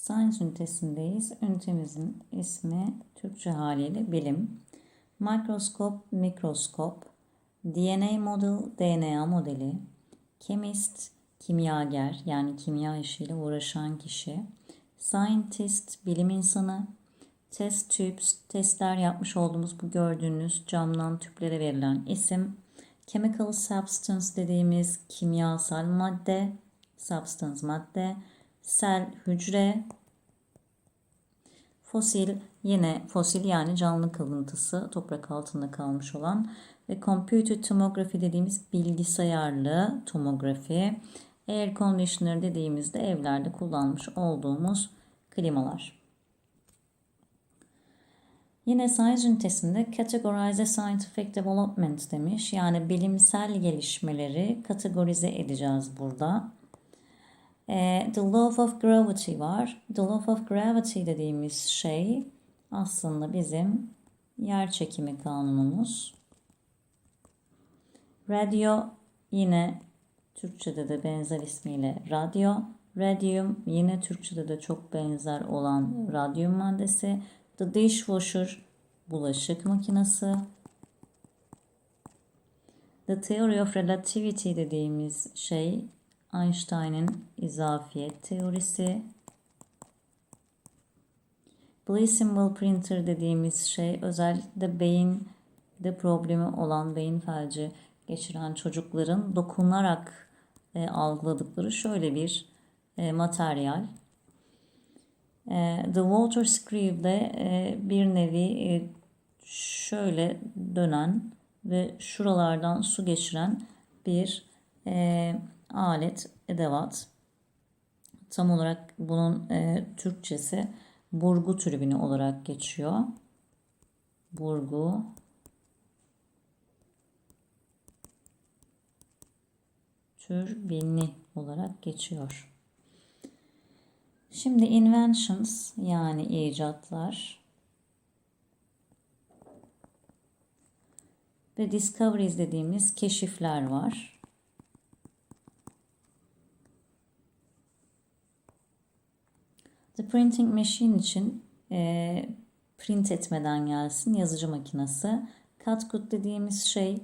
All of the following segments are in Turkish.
Science ünitesindeyiz. Ünitemizin ismi Türkçe haliyle bilim. Mikroskop, mikroskop. DNA model, DNA modeli. Chemist, kimyager yani kimya işiyle uğraşan kişi. Scientist, bilim insanı. Test tubes, testler yapmış olduğumuz bu gördüğünüz camdan tüplere verilen isim. Chemical substance dediğimiz kimyasal madde, substance madde, sel hücre, fosil yine fosil yani canlı kalıntısı toprak altında kalmış olan ve computer tomography dediğimiz bilgisayarlı tomografi, air conditioner dediğimizde evlerde kullanmış olduğumuz klimalar. Yine science ünitesinde categorize scientific development demiş. Yani bilimsel gelişmeleri kategorize edeceğiz burada. E, the law of gravity var. The law of gravity dediğimiz şey aslında bizim yer çekimi kanunumuz. Radyo yine Türkçe'de de benzer ismiyle radyo. Radium yine Türkçe'de de çok benzer olan radyum maddesi. The dishwasher bulaşık makinesi. The theory of relativity dediğimiz şey Einstein'ın izafiyet teorisi. Blue symbol printer dediğimiz şey özellikle beyin de problemi olan beyin felci geçiren çocukların dokunarak e, algıladıkları şöyle bir e, materyal. E, the water screw de e, bir nevi e, şöyle dönen ve şuralardan su geçiren bir e, alet, edevat. Tam olarak bunun e, Türkçesi burgu türbini olarak geçiyor. Burgu türbini olarak geçiyor. Şimdi inventions yani icatlar ve discoveries dediğimiz keşifler var. The printing machine için e, print etmeden gelsin yazıcı makinesi. Catgut dediğimiz şey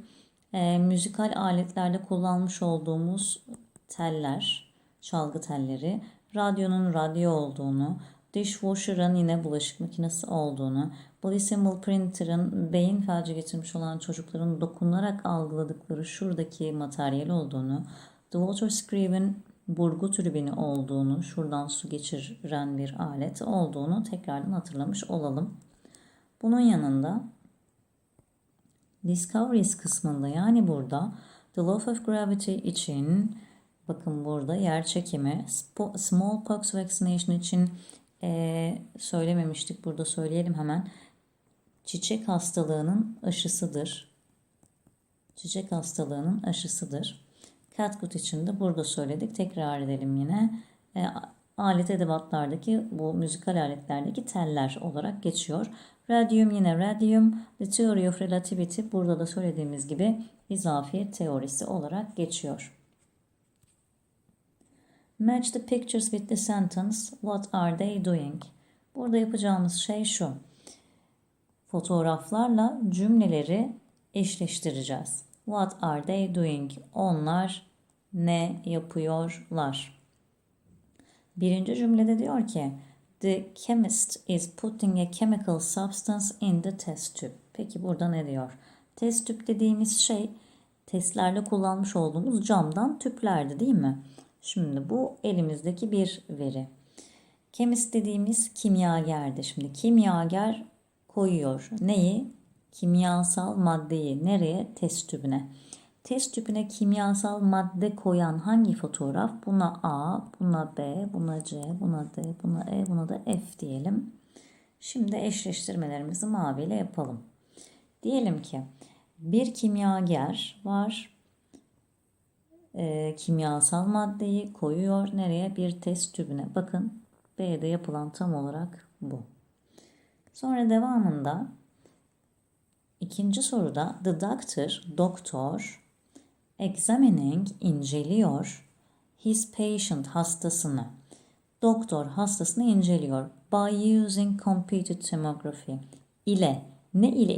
e, müzikal aletlerde kullanmış olduğumuz teller, çalgı telleri. Radyonun radyo olduğunu, dishwasher'ın yine bulaşık makinesi olduğunu, Symbol Printer'ın beyin felci getirmiş olan çocukların dokunarak algıladıkları şuradaki materyal olduğunu, The Water Scream'in burgu türbini olduğunu, şuradan su geçiren bir alet olduğunu tekrardan hatırlamış olalım. Bunun yanında Discoveries kısmında yani burada The Law of Gravity için bakın burada yer çekimi Smallpox Vaccination için e, söylememiştik burada söyleyelim hemen. Çiçek hastalığının aşısıdır. Çiçek hastalığının aşısıdır. Catgut için de burada söyledik. Tekrar edelim yine. E, alet edevatlardaki bu müzikal aletlerdeki teller olarak geçiyor. Radium yine radium. The Theory of Relativity burada da söylediğimiz gibi izafiyet teorisi olarak geçiyor. Match the pictures with the sentence. What are they doing? Burada yapacağımız şey şu. Fotoğraflarla cümleleri eşleştireceğiz. What are they doing? Onlar ne yapıyorlar? Birinci cümlede diyor ki The chemist is putting a chemical substance in the test tube. Peki burada ne diyor? Test tüp dediğimiz şey testlerde kullanmış olduğumuz camdan tüplerdi değil mi? Şimdi bu elimizdeki bir veri. Chemist dediğimiz kimyagerdi. Şimdi kimyager koyuyor. Neyi? Kimyasal maddeyi nereye? Test tübüne. Test tüpüne kimyasal madde koyan hangi fotoğraf? Buna A, buna B, buna C, buna D, buna E, buna da F diyelim. Şimdi eşleştirmelerimizi maviyle yapalım. Diyelim ki bir kimyager var. E, kimyasal maddeyi koyuyor. Nereye? Bir test tübüne. Bakın B'de yapılan tam olarak bu. Sonra devamında ikinci soruda the doctor, doktor examining inceliyor his patient hastasını. Doktor hastasını inceliyor. By using computed tomography. ile ne ile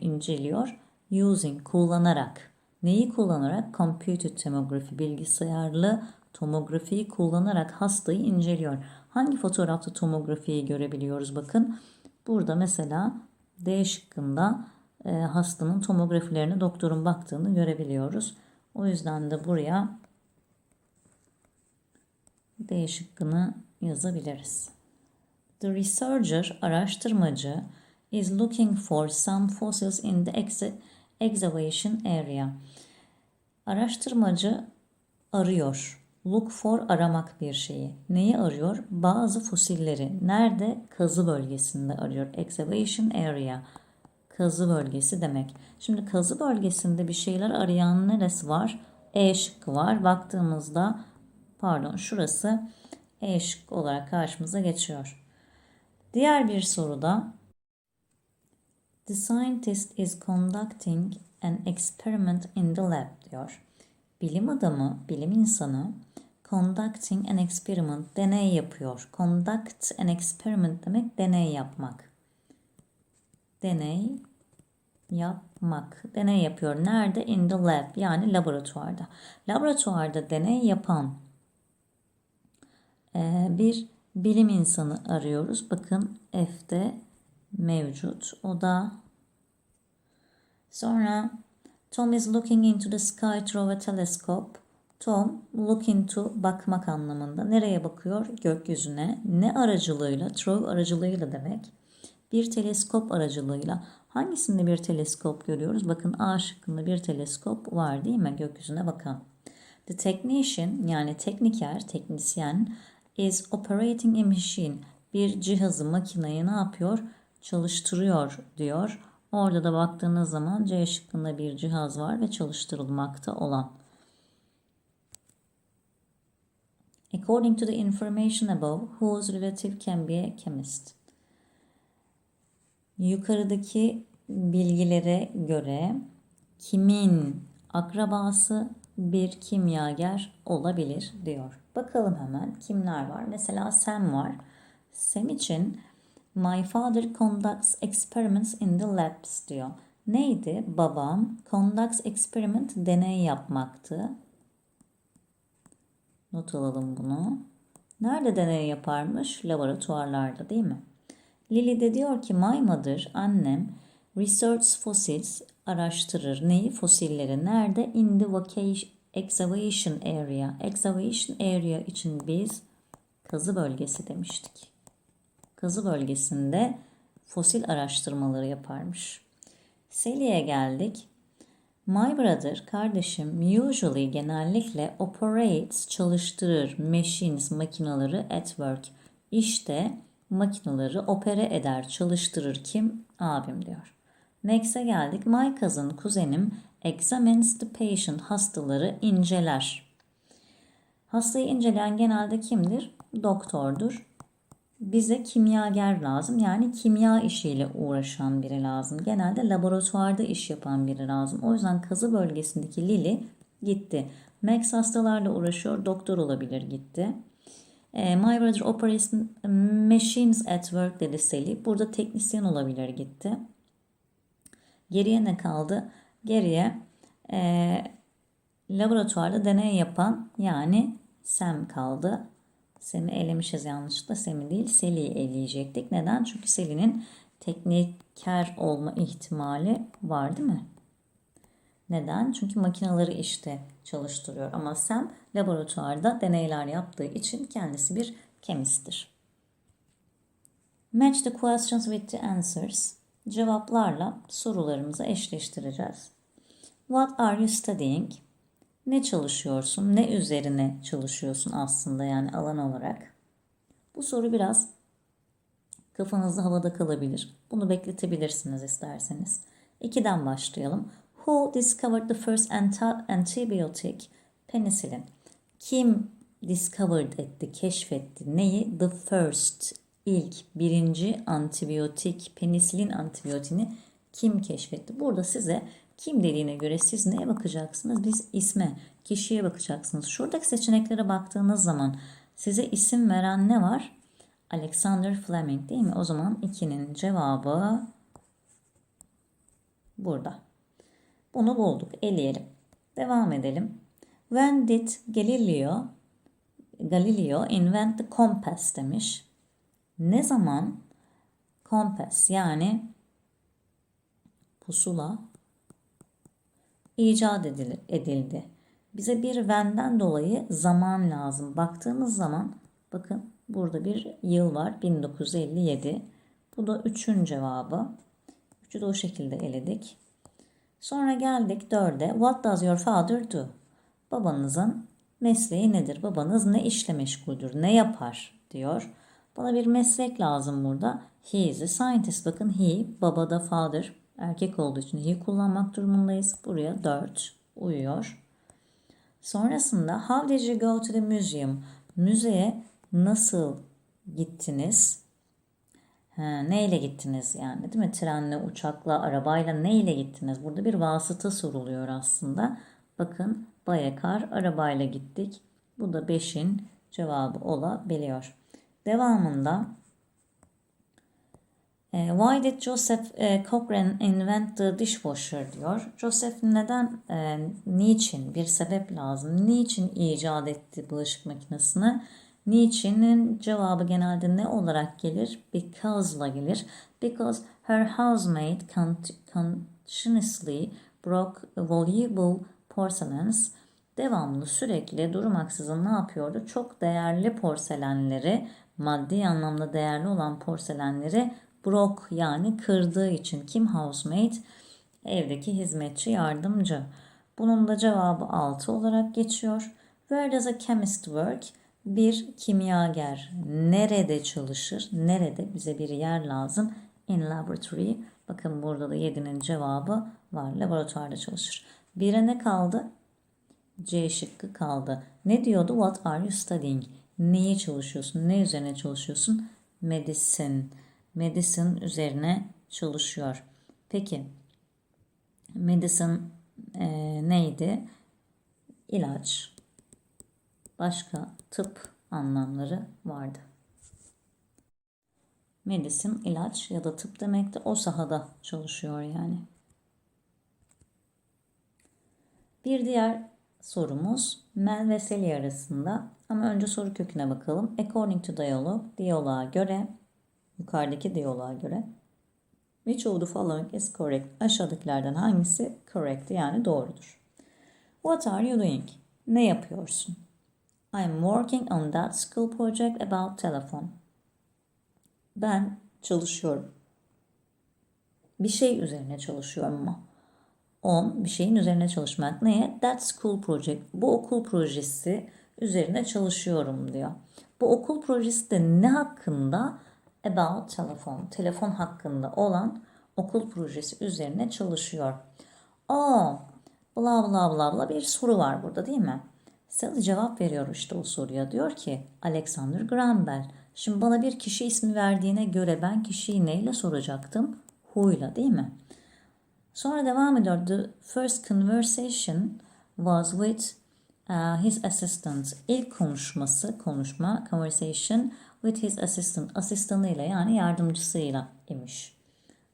inceliyor? Using kullanarak. Neyi kullanarak? Computed tomography bilgisayarlı tomografiyi kullanarak hastayı inceliyor. Hangi fotoğrafta tomografiyi görebiliyoruz? Bakın burada mesela D şıkkında hastanın tomografilerine doktorun baktığını görebiliyoruz. O yüzden de buraya D şıkkını yazabiliriz. The researcher, araştırmacı, is looking for some fossils in the ex- excavation area. Araştırmacı arıyor. Look for aramak bir şeyi. Neyi arıyor? Bazı fosilleri. Nerede? Kazı bölgesinde arıyor. Excavation area. Kazı bölgesi demek. Şimdi kazı bölgesinde bir şeyler arayan neresi var? E şıkkı var. Baktığımızda pardon şurası E şıkkı olarak karşımıza geçiyor. Diğer bir soruda The scientist is conducting an experiment in the lab diyor. Bilim adamı, bilim insanı conducting an experiment, deney yapıyor. Conduct an experiment demek deney yapmak. Deney yapmak. Deney yapıyor. Nerede? In the lab yani laboratuvarda. Laboratuvarda deney yapan e, bir bilim insanı arıyoruz. Bakın F'de mevcut. O da sonra Tom is looking into the sky through a telescope. Tom look into bakmak anlamında. Nereye bakıyor? Gökyüzüne. Ne aracılığıyla? Through aracılığıyla demek. Bir teleskop aracılığıyla. Hangisinde bir teleskop görüyoruz? Bakın A şıkkında bir teleskop var değil mi? Gökyüzüne bakan. The technician yani tekniker, teknisyen is operating a machine. Bir cihazı, makineyi ne yapıyor? Çalıştırıyor diyor. Orada da baktığınız zaman C şıkkında bir cihaz var ve çalıştırılmakta olan. According to the information above, whose relative can be a chemist? Yukarıdaki bilgilere göre kimin akrabası bir kimyager olabilir diyor. Bakalım hemen kimler var. Mesela Sam var. Sam için My father conducts experiments in the labs diyor. Neydi? Babam conducts experiment deney yapmaktı. Not alalım bunu. Nerede deney yaparmış? Laboratuvarlarda değil mi? Lily de diyor ki my mother, annem research fossils araştırır. Neyi? Fosilleri. Nerede? In the excavation area. Excavation area için biz kazı bölgesi demiştik. Kazı bölgesinde fosil araştırmaları yaparmış. Sally'e geldik. My brother, kardeşim, usually genellikle operates, çalıştırır, machines, makinaları at work. İşte makinaları opere eder, çalıştırır. Kim? Abim diyor. Next'e geldik. My cousin, kuzenim, examines the patient, hastaları inceler. Hastayı inceleyen genelde kimdir? Doktordur. Bize kimyager lazım. Yani kimya işiyle uğraşan biri lazım. Genelde laboratuvarda iş yapan biri lazım. O yüzden kazı bölgesindeki Lily gitti. Max hastalarla uğraşıyor. Doktor olabilir gitti. E, My brother operates machines at work dedi Sally. Burada teknisyen olabilir gitti. Geriye ne kaldı? Geriye e, laboratuvarda deney yapan yani Sam kaldı. Sem'i elemişiz yanlışlıkla. Sem'i değil Seli'yi eleyecektik. Neden? Çünkü Seli'nin tekniker olma ihtimali var değil mi? Neden? Çünkü makineleri işte çalıştırıyor. Ama Sam laboratuvarda deneyler yaptığı için kendisi bir chemist'tir. Match the questions with the answers. Cevaplarla sorularımızı eşleştireceğiz. What are you studying? Ne çalışıyorsun? Ne üzerine çalışıyorsun aslında yani alan olarak? Bu soru biraz kafanızda havada kalabilir. Bunu bekletebilirsiniz isterseniz. İkiden başlayalım. Who discovered the first antibiotic? Penicillin. Kim discovered etti, keşfetti? Neyi? The first, ilk, birinci antibiyotik, penisilin antibiyotini kim keşfetti? Burada size kim dediğine göre siz neye bakacaksınız? Biz isme, kişiye bakacaksınız. Şuradaki seçeneklere baktığınız zaman Size isim veren ne var? Alexander Fleming değil mi? O zaman 2'nin cevabı burada. Bunu bulduk. Eleyelim. Devam edelim. When did Galileo Galileo invent the compass demiş. Ne zaman compass yani pusula icat edildi. Bize bir when'den dolayı zaman lazım. Baktığımız zaman bakın burada bir yıl var 1957. Bu da 3'ün cevabı. 3'ü de o şekilde eledik. Sonra geldik 4'e. What does your father do? Babanızın mesleği nedir? Babanız ne işle meşguldür? Ne yapar? diyor. Bana bir meslek lazım burada. He is a scientist. Bakın he, baba da father. Erkek olduğu için he kullanmak durumundayız. Buraya 4 uyuyor. Sonrasında how did you go to the museum? Müzeye nasıl gittiniz? Neyle gittiniz yani değil mi? Trenle, uçakla, arabayla neyle gittiniz? Burada bir vasıta soruluyor aslında. Bakın Bayakar arabayla gittik. Bu da 5'in cevabı olabiliyor. Devamında e, Why did Joseph e, Cochrane invent the dishwasher diyor. Joseph neden, e, niçin, bir sebep lazım. Niçin icat etti bulaşık makinesini? Niçin'in cevabı genelde ne olarak gelir? Because'la gelir. Because her housemate continuously broke valuable porcelains. Devamlı sürekli durmaksızın ne yapıyordu? Çok değerli porselenleri, maddi anlamda değerli olan porselenleri broke yani kırdığı için kim housemate? Evdeki hizmetçi yardımcı. Bunun da cevabı 6 olarak geçiyor. Where does a chemist work? Bir kimyager nerede çalışır? Nerede? Bize bir yer lazım. In laboratory. Bakın burada da 7'nin cevabı var. Laboratuvarda çalışır. Bire ne kaldı? C şıkkı kaldı. Ne diyordu? What are you studying? Neyi çalışıyorsun? Ne üzerine çalışıyorsun? Medicine. Medicine üzerine çalışıyor. Peki. Medicine e, neydi? İlaç. Başka tıp anlamları vardı. Medicine ilaç ya da tıp demekti. O sahada çalışıyor yani. Bir diğer sorumuz Mel ve Sally arasında. Ama önce soru köküne bakalım. According to dialogue, diyaloğa göre, yukarıdaki diyaloğa göre Which of the following is correct? Aşağıdakilerden hangisi correct yani doğrudur? What are you doing? Ne yapıyorsun? I'm working on that school project about telephone. Ben çalışıyorum. Bir şey üzerine çalışıyorum ama on bir şeyin üzerine çalışmak. Neye? That school project. Bu okul projesi üzerine çalışıyorum diyor. Bu okul projesi de ne hakkında? About telefon. Telefon hakkında olan okul projesi üzerine çalışıyor. O bla bla bla bla bir soru var burada değil mi? Sally cevap veriyor işte o soruya. Diyor ki Alexander Graham Bell. Şimdi bana bir kişi ismi verdiğine göre ben kişiyi neyle soracaktım? Who'yla değil mi? Sonra devam ediyor. The first conversation was with uh, his assistant. İlk konuşması, konuşma, conversation with his assistant. Asistanıyla yani yardımcısıyla imiş.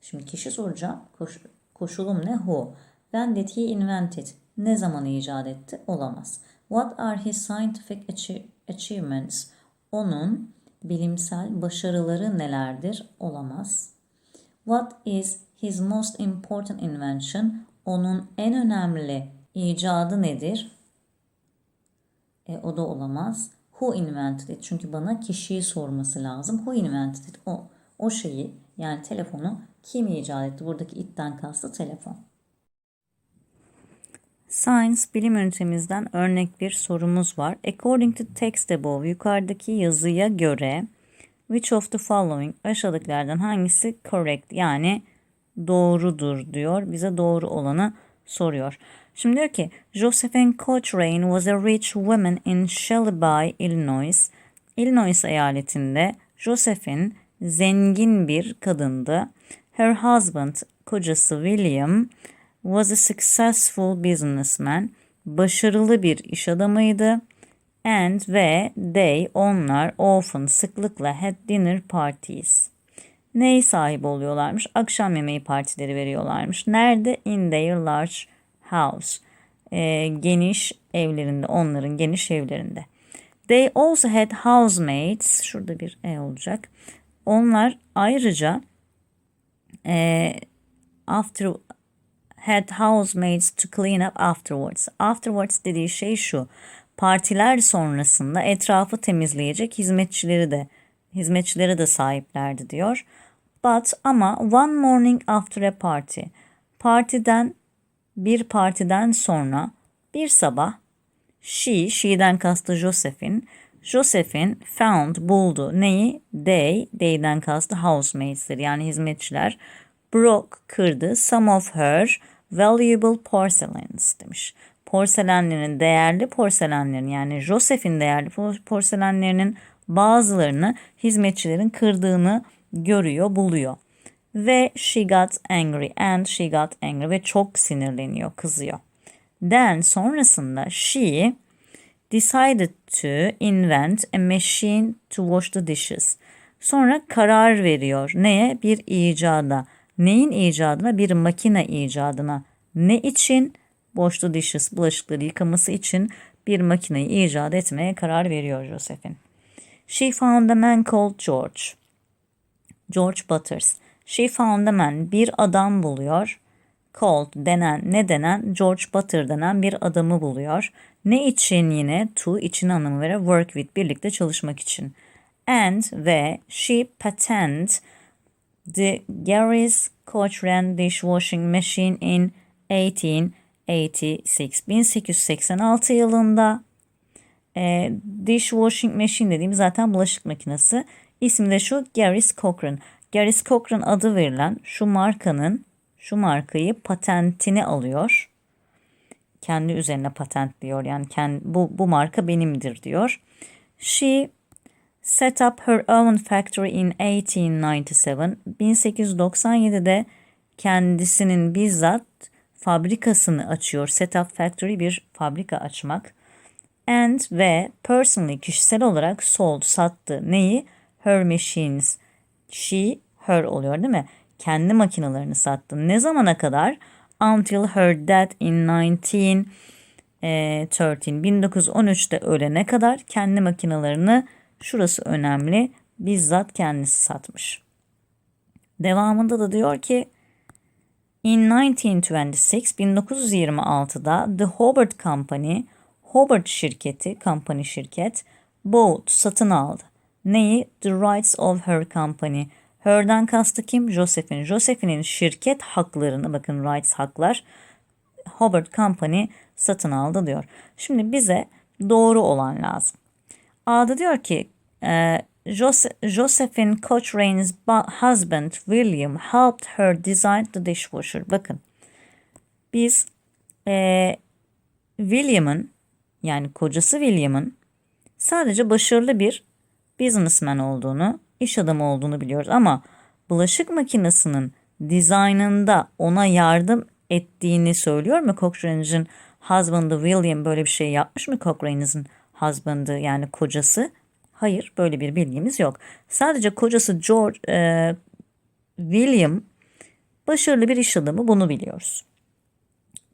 Şimdi kişi soracağım. Koş, koşulum ne? Who. When did he invent? Ne zaman icat etti? Olamaz. What are his scientific achievements? Onun bilimsel başarıları nelerdir? Olamaz. What is his most important invention? Onun en önemli icadı nedir? E, o da olamaz. Who invented it? Çünkü bana kişiyi sorması lazım. Who invented it? O, o şeyi yani telefonu kim icat etti? Buradaki itten kastı telefon. Science bilim ünitemizden örnek bir sorumuz var. According to text above yukarıdaki yazıya göre which of the following aşağıdakilerden hangisi correct yani doğrudur diyor. Bize doğru olanı soruyor. Şimdi diyor ki Josephine Cochrane was a rich woman in Shelby, Illinois. Illinois eyaletinde Josephine zengin bir kadındı. Her husband, kocası William, was a successful businessman. Başarılı bir iş adamıydı. And ve they onlar often sıklıkla had dinner parties. Ney sahibi oluyorlarmış? Akşam yemeği partileri veriyorlarmış. Nerede? In their large house. Ee, geniş evlerinde, onların geniş evlerinde. They also had housemates. Şurada bir e olacak. Onlar ayrıca e, after had housemates to clean up afterwards. Afterwards dediği şey şu. Partiler sonrasında etrafı temizleyecek hizmetçileri de hizmetçileri de sahiplerdi diyor. But ama one morning after a party. Partiden bir partiden sonra bir sabah she, she'den kastı Josephine, Josephine found, buldu. Neyi? They, they'den kastı housemates'leri yani hizmetçiler. Broke, kırdı. Some of her valuable porcelains demiş. Porselenlerin, değerli porselenlerin yani Josephine değerli porselenlerinin bazılarını hizmetçilerin kırdığını görüyor, buluyor. Ve she got angry and she got angry ve çok sinirleniyor, kızıyor. Then sonrasında she decided to invent a machine to wash the dishes. Sonra karar veriyor. Neye? Bir icada. Neyin icadına? Bir makine icadına. Ne için? The dishes, bulaşıkları yıkaması için bir makineyi icat etmeye karar veriyor Josephine. She found a man called George. George Butters. She found a man. Bir adam buluyor. Called denen, ne denen? George Butter denen bir adamı buluyor. Ne için yine? To için anlamı veren work with, birlikte çalışmak için. And ve she patented the Gary's Cochran dishwashing machine in 1886. 1886 yılında e, dishwashing machine dediğim zaten bulaşık makinesi. İsmi de şu Gary's Cochran. Gary's Cochran adı verilen şu markanın şu markayı patentini alıyor. Kendi üzerine patentliyor. Yani kendi, bu, bu marka benimdir diyor. She set up her own factory in 1897. 1897'de kendisinin bizzat fabrikasını açıyor. Set up factory bir fabrika açmak. And ve personally kişisel olarak sold sattı. Neyi? Her machines. She her oluyor değil mi? Kendi makinalarını sattı. Ne zamana kadar? Until her death in 1913. 1913'te ölene kadar kendi makinalarını şurası önemli bizzat kendisi satmış. Devamında da diyor ki In 1926, 1926'da The Hobart Company, Hobart şirketi, company şirket, bought, satın aldı. Neyi? The rights of her company. Her'den kastı kim? Josephine. Josephine'in şirket haklarını, bakın rights haklar, Hobart Company satın aldı diyor. Şimdi bize doğru olan lazım. A'da diyor ki e, Josephine Cochrane's husband William helped her design the dishwasher. Bakın biz e, William'ın yani kocası William'ın sadece başarılı bir businessman olduğunu, iş adamı olduğunu biliyoruz ama bulaşık makinesinin dizaynında ona yardım ettiğini söylüyor mu Cochrane'in husband'ı William böyle bir şey yapmış mı Cochrane'in husband'ı yani kocası? Hayır böyle bir bilgimiz yok. Sadece kocası George e, William başarılı bir iş adamı bunu biliyoruz.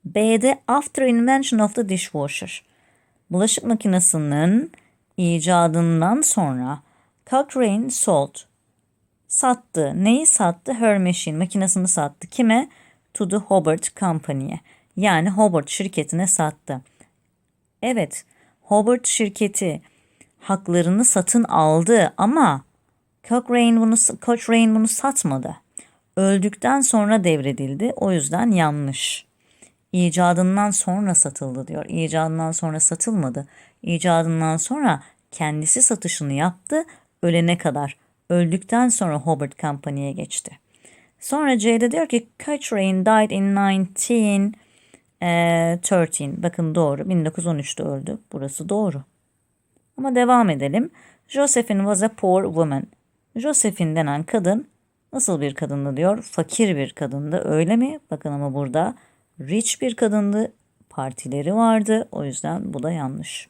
B'de after invention of the dishwasher. Bulaşık makinesinin icadından sonra Cochrane sold sattı. Neyi sattı? Her machine makinesini sattı. Kime? To the Hobart Company'ye. Yani Hobart şirketine sattı. Evet, Hobart şirketi haklarını satın aldı ama Cochrane bunu, Cochrane bunu satmadı. Öldükten sonra devredildi. O yüzden yanlış. İcadından sonra satıldı diyor. İcadından sonra satılmadı. İcadından sonra kendisi satışını yaptı ölene kadar. Öldükten sonra Hobart Company'ye geçti. Sonra C'de diyor ki Cochrane died in 1913. E, Bakın doğru 1913'te öldü. Burası doğru. Ama devam edelim. Josephine was a poor woman. Josephine denen kadın nasıl bir kadındı diyor? Fakir bir kadındı. Öyle mi? Bakın ama burada rich bir kadındı. Partileri vardı. O yüzden bu da yanlış.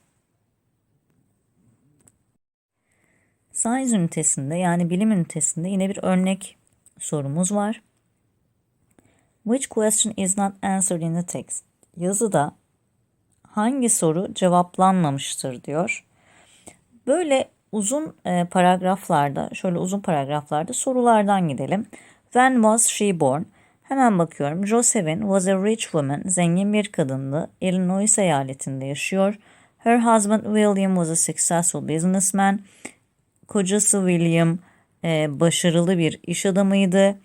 Science ünitesinde yani bilim ünitesinde yine bir örnek sorumuz var. Which question is not answered in the text? Yazıda hangi soru cevaplanmamıştır diyor. Böyle uzun e, paragraflarda, şöyle uzun paragraflarda sorulardan gidelim. When was she born? Hemen bakıyorum. Josephine was a rich woman. Zengin bir kadındı. Illinois eyaletinde yaşıyor. Her husband William was a successful businessman. Kocası William e, başarılı bir iş adamıydı.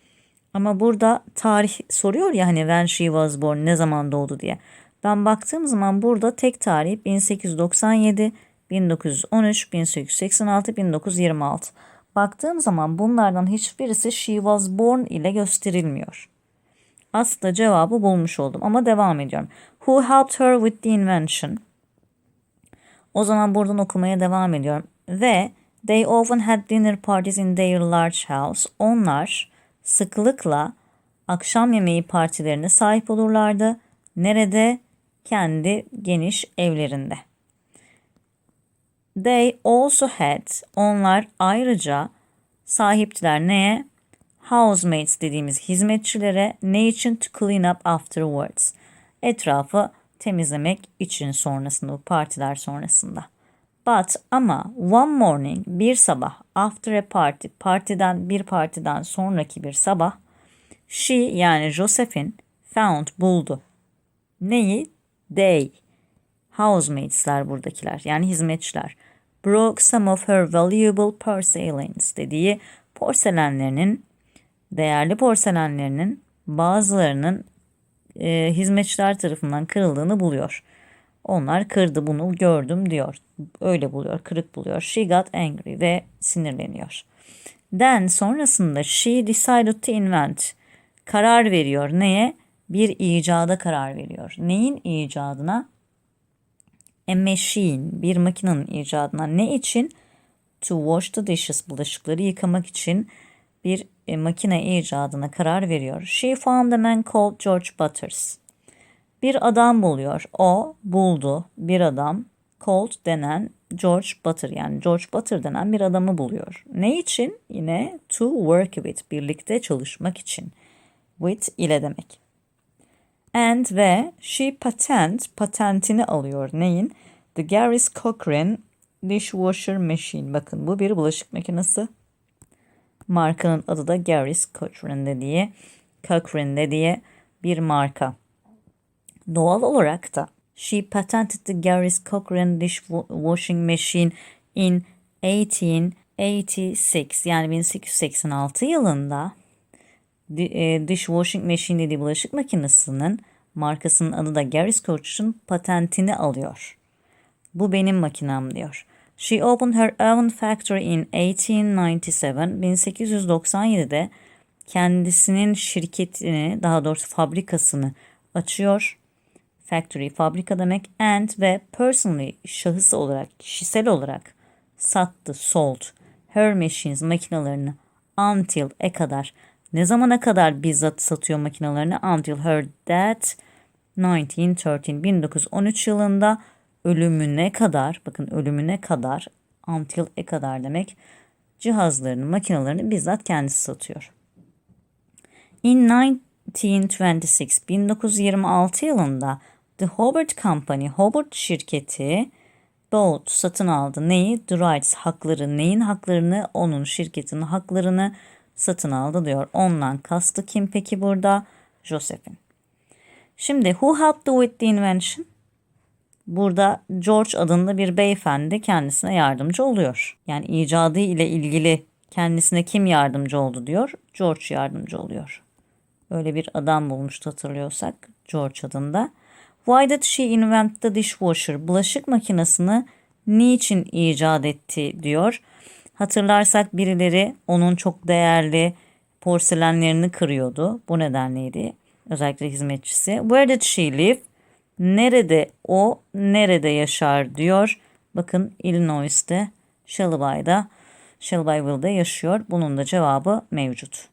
Ama burada tarih soruyor ya hani when she was born ne zaman doğdu diye. Ben baktığım zaman burada tek tarih 1897, 1913, 1886, 1926. Baktığım zaman bunlardan hiçbirisi she was born ile gösterilmiyor. Aslında cevabı bulmuş oldum ama devam ediyorum. Who helped her with the invention? O zaman buradan okumaya devam ediyorum. Ve they often had dinner parties in their large house. Onlar sıklıkla akşam yemeği partilerine sahip olurlardı. Nerede? Kendi geniş evlerinde. They also had, onlar ayrıca sahiptiler neye? Housemates dediğimiz hizmetçilere ne için? To clean up afterwards. Etrafı temizlemek için sonrasında, bu partiler sonrasında. But ama one morning bir sabah after a party partiden bir partiden sonraki bir sabah she yani Josephine found buldu. Neyi? They. Housemates'ler buradakiler yani hizmetçiler. Broke some of her valuable porcelains dediği porselenlerinin değerli porselenlerinin bazılarının e, hizmetçiler tarafından kırıldığını buluyor. Onlar kırdı bunu gördüm diyor. Öyle buluyor, kırık buluyor. She got angry ve sinirleniyor. Then sonrasında she decided to invent. Karar veriyor. Neye? Bir icada karar veriyor. Neyin icadına? A machine. Bir makinenin icadına. Ne için? To wash the dishes. Bulaşıkları yıkamak için bir e, makine icadına karar veriyor. She found a man called George Butters. Bir adam buluyor. O buldu bir adam called denen George Butter yani George Butter denen bir adamı buluyor. Ne için? Yine to work with birlikte çalışmak için. With ile demek. And ve she patent patentini alıyor. Neyin? The Garris Cochrane dishwasher machine. Bakın bu bir bulaşık makinesi. Markanın adı da Garris Cochrane diye Cochrane diye bir marka. Doğal olarak da she patented the Garris Cochrane dishwashing machine in 1886 yani 1886 yılında dishwashing machine dediği bulaşık makinesinin markasının adı da Garris Cochrane patentini alıyor. Bu benim makinem diyor. She opened her own factory in 1897. 1897'de kendisinin şirketini, daha doğrusu fabrikasını açıyor. Factory, fabrika demek. And ve personally, şahıs olarak, kişisel olarak sattı, sold. Her machines, makinalarını until, e kadar. Ne zamana kadar bizzat satıyor makinalarını? Until her death 1913, 1913 yılında ölümüne kadar, bakın ölümüne kadar, until e kadar demek, cihazlarını, makinalarını bizzat kendisi satıyor. In 1926, 1926 yılında The Hobart Company, Hobart şirketi bought, satın aldı. Neyi? The rights, hakları. Neyin haklarını? Onun şirketinin haklarını satın aldı diyor. Ondan kastı kim peki burada? Josephine. Şimdi who helped with the invention? Burada George adında bir beyefendi kendisine yardımcı oluyor. Yani icadı ile ilgili kendisine kim yardımcı oldu diyor. George yardımcı oluyor. Öyle bir adam bulmuştu hatırlıyorsak George adında. Why did she invent the dishwasher? Bulaşık makinesini niçin icat etti diyor. Hatırlarsak birileri onun çok değerli porselenlerini kırıyordu. Bu nedenleydi. Özellikle hizmetçisi. Where did she live? Nerede o, nerede yaşar diyor. Bakın Illinois'te, Shelby'da, Shelbyville'de yaşıyor. Bunun da cevabı mevcut.